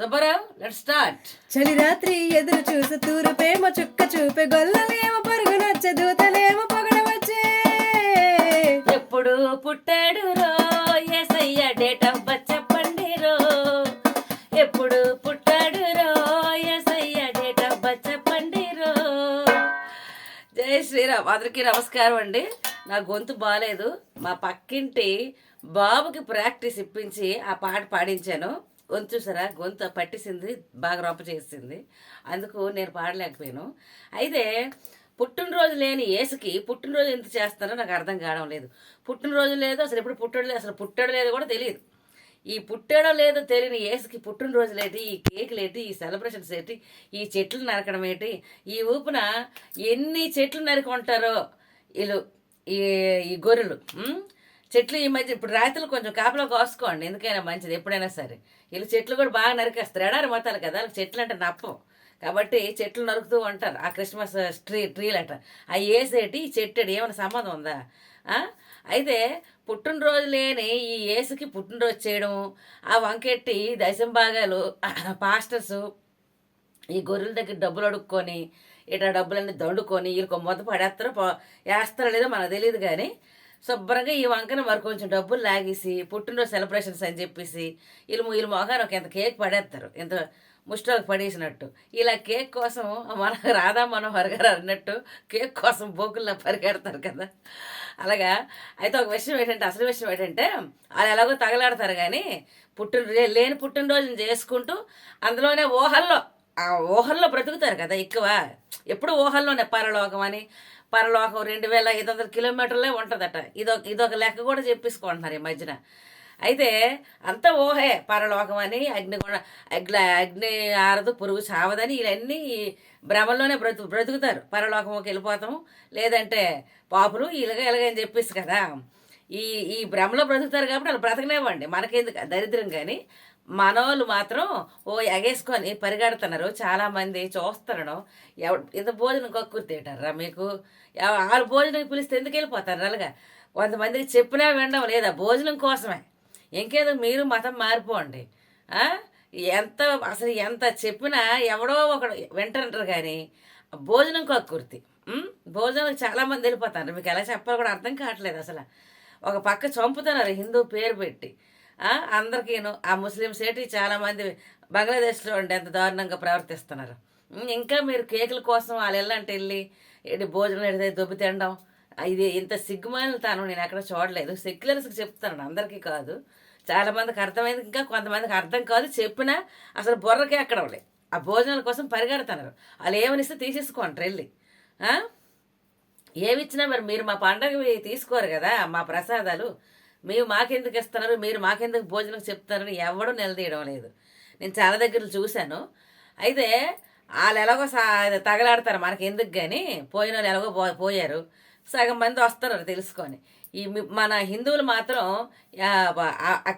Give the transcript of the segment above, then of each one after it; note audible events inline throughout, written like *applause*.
Let start చలి రాత్రి ఎదురు చూసి తూరు ప్రేమ చుక్క చూపే గొల్లలేమో పరుగు నచ్చే దూతలేమో పొగడ వచ్చే. ఎప్పుడు పుట్టాడు రో? ఏసయ్య డేట్ ఆఫ్ బర్త్ చెప్పండి రో. ఎప్పుడు పుట్టాడు రో? ఏసయ్య డేట్ ఆఫ్ బర్త్ చెప్పండి రో. జై శ్రీరామ్. అందరికీ నమస్కారం అండి. నా గొంతు బాగాలేదు మా పక్కింటి బాబుకి ప్రాక్టీస్ ఇప్పించి ఆ పాట పాడించాను. గొంతు చూసారా? గొంతు పట్టేసింది బాగా రొప్ప చేసింది. అందుకు నేను పాడలేకపోయాను. అయితే పుట్టినరోజు లేని ఏసుకి పుట్టినరోజు ఎంత చేస్తారో నాకు అర్థం కావడం లేదు. పుట్టినరోజు లేదు అసలు ఎప్పుడు పుట్టడం లేదు అసలు పుట్టడం లేదు కూడా తెలియదు. ఈ పుట్టాడో లేదో తెలియని ఏసుకి పుట్టినరోజులు ఏంటి? ఈ కేకులు ఏంటి? ఈ సెలబ్రేషన్స్ ఏంటి? ఈ చెట్లు నరకడం ఏంటి? ఈ ఊపున ఎన్ని చెట్లు నరికి ఉంటారో వీళ్ళు ఈ ఈ గొర్రెలు చెట్లు ఈ మధ్య ఇప్పుడు రాత్రులు కొంచెం కాపలో కోసుకోండి ఎందుకైనా మంచిది ఎప్పుడైనా సరే. వీళ్ళు చెట్లు కూడా బాగా నరికేస్తారు. ఎడారి మొత్తాలు కదా వాళ్ళకి చెట్లు అంటే నప్పం. కాబట్టి చెట్లు నరుకుతూ ఉంటారు. ఆ క్రిస్మస్ ట్రీ ట్రీలు అంట అవి వేసేటి ఈ చెట్టడి ఏమైనా సంబంధం ఉందా? అయితే పుట్టినరోజు లేని ఈ ఏసుకి పుట్టినరోజు చేయడం ఆ వంకెట్టి దశం భాగాలు *clears throat* పాస్టర్స్ ఈ గొర్రెల దగ్గర డబ్బులు అడుక్కొని ఇట్లా డబ్బులన్నీ దండుకొని వీళ్ళకి మొదట పడేస్తారో పో- వేస్తారో లేదో మనకు తెలియదు కానీ శుభ్రంగా ఈ వంకన మరి కొంచెం డబ్బులు లాగేసి పుట్టినరోజు సెలబ్రేషన్స్ అని చెప్పేసి వీళ్ళు వీళ్ళు మొగారు ఒక ఇంత కేక్ పడేస్తారు. ఇంత ముష్టిలోకి పడేసినట్టు. ఇలా కేక్ కోసం మన *laughs* రాధా మనోహర్ గారు అన్నట్టు కేక్ కోసం బోకుల్లో పరిగెడతారు కదా. అలాగా? అయితే ఒక విషయం ఏంటంటే అసలు విషయం ఏంటంటే వాళ్ళు ఎలాగో తగలాడతారు కానీ పుట్టిన లేని పుట్టినరోజుని చేసుకుంటూ అందులోనే ఊహల్లో ఆ ఊహల్లో బ్రతుకుతారు కదా ఎక్కువ. ఎప్పుడు ఊహల్లోనే పరలోకం అని పరలోకం రెండు వేల ఐదు వందల కిలోమీటర్లే ఉంటుందట. ఇదొక ఇదొక లెక్క కూడా చెప్పేసుకుంటున్నారు ఈ మధ్యన. అయితే అంత ఊహే పరలోకం అని అగ్ని అగ్ని అగ్ని ఆరదు పురుగు చావదని ఇవన్నీ భ్రమల్లోనే బ్రతు బ్రతుకుతారు. పరలోకంకి వెళ్ళిపోతాం లేదంటే పాపులు ఇలాగ ఇలాగ అని చెప్పేసి కదా. ఈ ఈ భ్రమలో బ్రతుకుతారు కాబట్టి వాళ్ళు బ్రతకలేవండి మనకేందుకు? దరిద్రం కానీ మనోళ్ళు మాత్రం ఓ ఎగేసుకొని పరిగెడుతున్నారు. చాలామంది చూస్తున్నారు ఎవ ఇంత భోజనం కక్కురు తింటారా మీకు? వాళ్ళు భోజనం పిలిస్తే ఎందుకు వెళ్ళిపోతారు అలాగా కొంతమందికి చెప్పినా వినడం లేదా. భోజనం కోసమే. ఇంకేదో మీరు మతం మారిపోండి. ఎంత అసలు ఎంత చెప్పినా ఎవడో ఒకడు వింటారంటారు కానీ భోజనం కక్కుర్తి. భోజనం చాలామంది వెళ్ళిపోతారు. మీకు ఎలా చెప్పాలో కూడా అర్థం కావట్లేదు అసలు. ఒక పక్క చంపుతున్నారు హిందూ పేరు పెట్టి. అందరికీను. ఆ ముస్లిమ్స్ ఏంటి చాలామంది బంగ్లాదేశ్లో ఉండి ఎంత దారుణంగా ప్రవర్తిస్తున్నారు. ఇంకా మీరు కేకుల కోసం వాళ్ళు వెళ్ళంటే వెళ్ళి. ఏంటి భోజనం ఎడితే దొబ్బి తినడం? ఇది ఇంత సిగ్గుమాలిన నేను ఎక్కడ చూడలేదు. సెక్యులర్స్కి చెప్తాను అందరికీ కాదు. చాలామందికి అర్థమైంది ఇంకా కొంతమందికి అర్థం కాదు. చెప్పినా అసలు బుర్రకే ఎక్కడం లేదు ఆ భోజనాల కోసం పరిగెడుతున్నారు. వాళ్ళు ఏమనిస్తే తీసేసుకోండి వెళ్ళి ఏమిచ్చినా మరి మీరు మా పండగ తీసుకోరు కదా మా ప్రసాదాలు. మేము మాకెందుకు ఇస్తున్నారు? మీరు మాకెందుకు భోజనం చెప్తున్నారని ఎవడూ నిలదీయడం లేదు. నేను చాలా దగ్గర చూశాను. అయితే వాళ్ళు ఎలాగో సా తగలాడతారు మనకి ఎందుకు కానీ పోయిన వాళ్ళు ఎలాగో పో పోయారు. సగం మంది వస్తారు తెలుసుకొని. ఈ మన హిందువులు మాత్రం ఆ,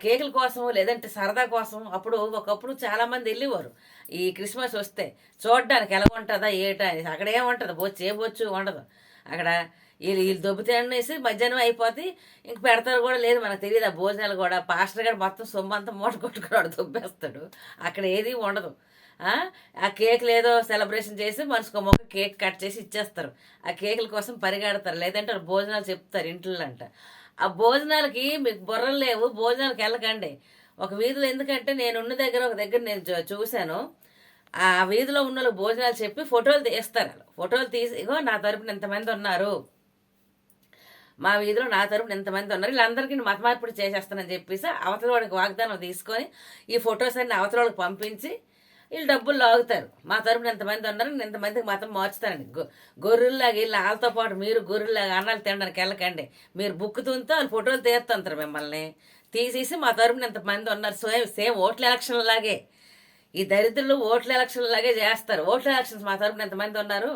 కేకుల కోసం లేదంటే సరదా కోసం అప్పుడు ఒకప్పుడు చాలామంది వెళ్ళేవారు. ఈ క్రిస్మస్ వస్తే చూడడానికి ఎలా ఉంటుందా ఏటా అని అక్కడ ఏముంటుంది? బొచ్చు ఏ బొచ్చు ఉండదు. అక్కడ వీళ్ళు వీళ్ళు దొబ్బితే అనేసి మధ్యాహ్నం అయిపోతే ఇంక పెడతారు కూడా లేదు మనకు తెలియదు ఆ భోజనాలు కూడా. పాస్టర్ గారు మొత్తం సొమ్మంతా మూట కొట్టుకున్నాడు దొబ్బేస్తాడు. అక్కడ ఏది ఉండదు. ఆ? కేకులు ఏదో సెలబ్రేషన్ చేసి మనసుకు మొక్క కేక్ కట్ చేసి ఇచ్చేస్తారు. ఆ కేకుల కోసం పరిగెడతారు. లేదంటే భోజనాలు చెప్తారు ఇంట్లో అంట ఆ భోజనాలకి మీకు బుర్రలు లేవు. భోజనాలకు వెళ్ళకండి. ఒక వీధిలో ఎందుకంటే నేను ఉన్న దగ్గర ఒక దగ్గర నేను చూశాను. ఆ వీధిలో ఉన్న భోజనాలు చెప్పి ఫోటోలు తీస్తారు. ఫోటోలు తీసి ఇగో నా తరపున ఎంతమంది ఉన్నారు. మా వీధిలో నా తరపున ఎంతమంది ఉన్నారు వీళ్ళందరికీ మత మార్పిడి చేసేస్తానని చెప్పేసి అవతల వాడికి వాగ్దానం తీసుకొని ఈ ఫొటోస్ అన్ని అవతల వాళ్ళకి పంపించి వీళ్ళు డబ్బులు లాగుతారు. మా తరపున ఎంతమంది ఉన్నారు నేను ఎంతమందికి మతం మార్చుతానండి గొ గొర్రెల్లాగా వీళ్ళు వాళ్ళతో పాటు మీరు గొర్రెల్లాగా అన్నాలు తినడానికి వెళ్ళకండి. మీరు బుక్ తుంతో వాళ్ళు ఫోటోలు తీరుతుంటారు మిమ్మల్ని. తీసేసి మా తరపున ఎంతమంది ఉన్నారు సేమ్ సేమ్ ఓట్ల ఎలక్షన్ లాగే. ఈ దరిద్రులు ఓట్ల ఎలక్షన్ లాగే చేస్తారు. ఓట్ల ఎలక్షన్స్ మా తరపున ఎంతమంది ఉన్నారు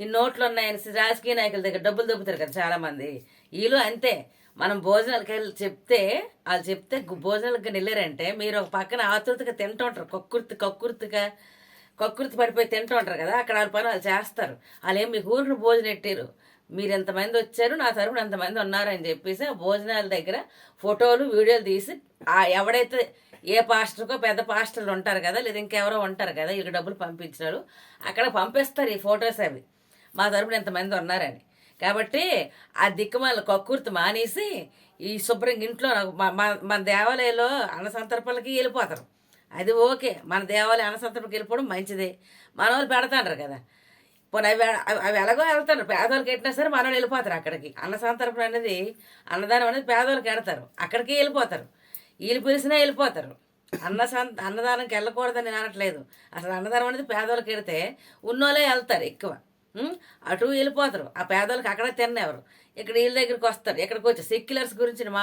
ఈ నోట్లు ఉన్నాయని రాజకీయ నాయకుల దగ్గర డబ్బులు దొబ్బుతారు కదా చాలా మంది వీళ్ళు అంతే. మనం భోజనాలకి వెళ్ళి చెప్తే వాళ్ళు చెప్తే భోజనాలకు వెళ్ళారంటే మీరు ఒక పక్కన ఆతృతగా తింటుంటారు కక్కుర్తి కక్కుర్తిగా కక్కుర్తి పడిపోయి తింటూ ఉంటారు కదా అక్కడ వాళ్ళ పని వాళ్ళు చేస్తారు. వాళ్ళు ఏం మీ ఊరిని భోజనం ఎట్టారు మీరు ఎంతమంది వచ్చారు నా తరపున ఎంతమంది ఉన్నారు అని చెప్పేసి ఆ భోజనాల దగ్గర ఫోటోలు వీడియోలు తీసి ఆ ఎవడైతే ఏ పాస్టర్కో పెద్ద పాస్టర్లు ఉంటారు కదా లేదా ఇంకెవరో ఉంటారు కదా వీళ్ళకి డబ్బులు పంపించినారు. అక్కడ పంపిస్తారు ఈ ఫొటోస్ అవి. మా తరపున ఎంతమంది ఉన్నారని. కాబట్టి ఆ దిక్కుమాల కక్కుర్తి మానేసి ఈ శుభ్రంగా ఇంట్లో మా మన దేవాలయంలో అన్న సందర్భాలకి వెళ్ళిపోతారు. అది ఓకే. మన దేవాలయం అన్న సంతర్పణకి వెళ్ళిపోవడం మంచిదే. మన వాళ్ళు పెడతాండ్రు కదా. పోనీ అవి అవి- అవి ఎలాగో వెళ్తారు. పేదవాళ్ళకి ఎట్టినా సరే మనోళ్ళు వెళ్ళిపోతారు అక్కడికి. అన్న సంతర్పణ అనేది అన్నదానం అనేది పేదవాళ్ళకి ఎడతారు అక్కడికి వెళ్ళిపోతారు. వీళ్ళు పిలిచినా వెళ్ళిపోతారు. అన్న సంత అన్నదానంకి వెళ్ళకూడదని నేను అనట్లేదు. అసలు అన్నదానం అనేది పేదవాళ్ళకి వెడితే ఉన్నోళ్ళే వెళ్తారు ఎక్కువ. అటు వెళ్ళిపోతారు. ఆ పేదలకు అక్కడ తిన్నెవరు ఇక్కడ వీళ్ళ దగ్గరికి వస్తారు. ఇక్కడికి వచ్చి సెక్యులర్స్ గురించి నేను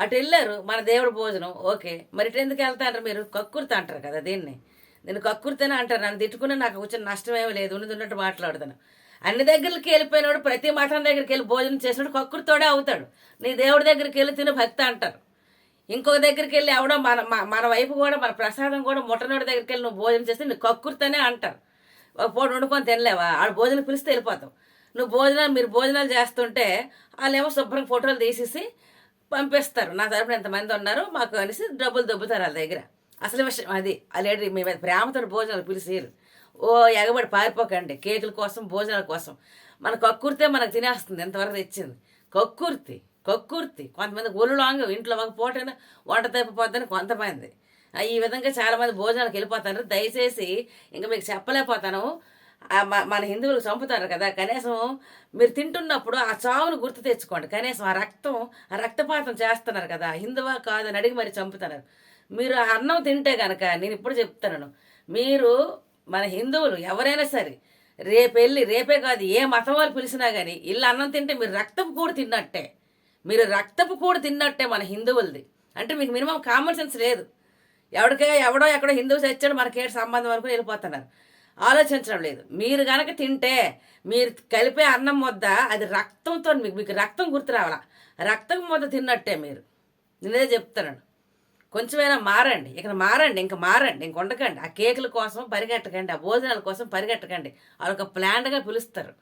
అటు వెళ్ళారు మన దేవుడు భోజనం ఓకే. మరి ఇటు ఎందుకు వెళ్తాంటారు మీరు? కక్కుర్త అంటారు కదా దీన్ని. నేను కక్కుర్తేనే అంటారు. నన్ను తిట్టుకుని నాకు వచ్చిన నష్టం ఏమీ లేదు. ఉన్నది ఉన్నట్టు మాట్లాడుతాను. అన్ని దగ్గరికి వెళ్ళిపోయినాడు ప్రతి మఠం దగ్గరికి వెళ్ళి భోజనం చేసినాడు కక్కుర్తోడే అవుతాడు. నీ దేవుడి దగ్గరికి వెళ్ళి తిని భక్తి అంటారు. ఇంకొక దగ్గరికి వెళ్ళి ఎవడో మన మన- వైపు కూడా మన ప్రసాదం కూడా ముట్టనోడి దగ్గరికి వెళ్ళి నువ్వు భోజనం చేస్తే నువ్వు కక్కుర్తనే అంటారు. పూట వండుకొని తినలేవా? ఆడ భోజనం పిలిస్తే వెళ్ళిపోతావు నువ్వు భోజనాలు మీరు భోజనాలు చేస్తుంటే వాళ్ళేమో శుభ్రంగా ఫోటోలు తీసేసి పంపిస్తారు. నా తరపున ఎంతమంది ఉన్నారు మాకు అనేసి డబ్బులు దొబ్బుతారు వాళ్ళ దగ్గర. అసలు విషయం అది. ఆ లేడీ మీ మీద ప్రేమతో భోజనాలు పిలిచేరు ఓ ఎగబడి పారిపోకండి. కేకుల కోసం భోజనాల కోసం. మన కక్కుర్తే మనకు తినేస్తుంది. ఎంతవరకు తెచ్చింది. కక్కుర్తి కక్కుర్తి. కొంతమంది ఒళ్ళు లాంగ్ ఇంట్లో ఒక పూటైనా వంట తప్పిపోద్దని కొంతమంది. ఈ విధంగా చాలామంది భోజనాలకు వెళ్ళిపోతారు. దయచేసి ఇంకా మీకు చెప్పలేకపోతాను. మన హిందువులు చంపుతారు కదా కనీసం మీరు తింటున్నప్పుడు ఆ చావును గుర్తు తెచ్చుకోండి. కనీసం ఆ రక్తం ఆ రక్తపాతం చేస్తున్నారు కదా హిందువా కాదని అడిగి మరి చంపుతున్నారు మీరు ఆ అన్నం తింటే కనుక నేను ఇప్పుడు చెప్తున్నాను మీరు మన హిందువులు ఎవరైనా సరే రేపు వెళ్ళి రేపే కాదు ఏ మతం వాళ్ళు పిలిచినా కానీ ఇల్లు అన్నం తింటే మీరు రక్తపు కూడు తిన్నట్టే. మీరు రక్తపు కూడు తిన్నట్టే మన హిందువులది. అంటే మీకు మినిమం కామన్ సెన్స్ లేదు. ఎవడికే ఎవడో ఎక్కడో హిందువు చచ్చాడు మనకేటి సంబంధం వరకు వెళ్ళిపోతున్నారు. ఆలోచించడం లేదు. మీరు కనుక తింటే మీరు కలిపే అన్నం ముద్ద అది రక్తంతో మీకు మీకు రక్తం గుర్తు రావాలా? రక్తం ముద్ద తిన్నట్టే మీరు. నేనే చెప్తున్నాను. కొంచెమైనా మారండి. ఇక్కడ మారండి ఇంకా మారండి ఇంక ఉండకండి ఆ కేకుల కోసం పరిగెట్టకండి ఆ భోజనాల కోసం పరిగెట్టకండి. వాళ్ళొక ప్లాన్గా పిలుస్తారు.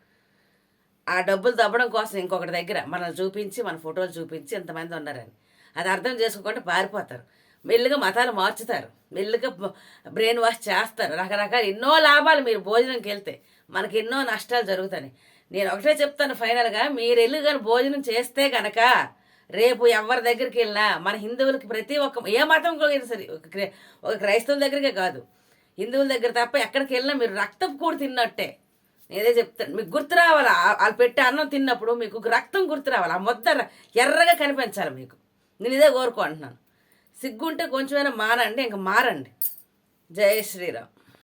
ఆ డబ్బులు దబ్బడం కోసం ఇంకొకటి దగ్గర మనల్ని చూపించి మన ఫోటోలు చూపించి ఎంతమంది ఉన్నారని. అది అర్థం చేసుకోకుండా పారిపోతారు. మెల్లుగా మతాలు మార్చుతారు. మెల్లుగా బ్రెయిన్ వాష్ చేస్తారు. రకరకాల ఎన్నో లాభాలు మీరు భోజనంకి వెళ్తే మనకి ఎన్నో నష్టాలు జరుగుతాయి. నేను ఒకటే చెప్తాను ఫైనల్గా మీరు వెళ్ళి కానీ భోజనం చేస్తే కనుక రేపు ఎవరి దగ్గరికి వెళ్ళినా మన హిందువులకి ప్రతి ఒక్క ఏ మతం కూడా సరే ఒక క్రైస్తవుల దగ్గరికే కాదు. హిందువుల దగ్గర తప్ప ఎక్కడికి వెళ్ళినా మీరు రక్తం కూడా తిన్నట్టే. నేనే చెప్తాను మీకు గుర్తు రావాలి. వాళ్ళు పెట్టే అన్నం తిన్నప్పుడు మీకు రక్తం గుర్తు రావాలి. ఆ మొత్తం ఎర్రగా కనిపించాలి మీకు. నేను ఇదే కోరుకుంటున్నాను. సిగ్గుంటే కొంచెమైనా మారండి ఇంకా మారండి. జయ శ్రీరామ్.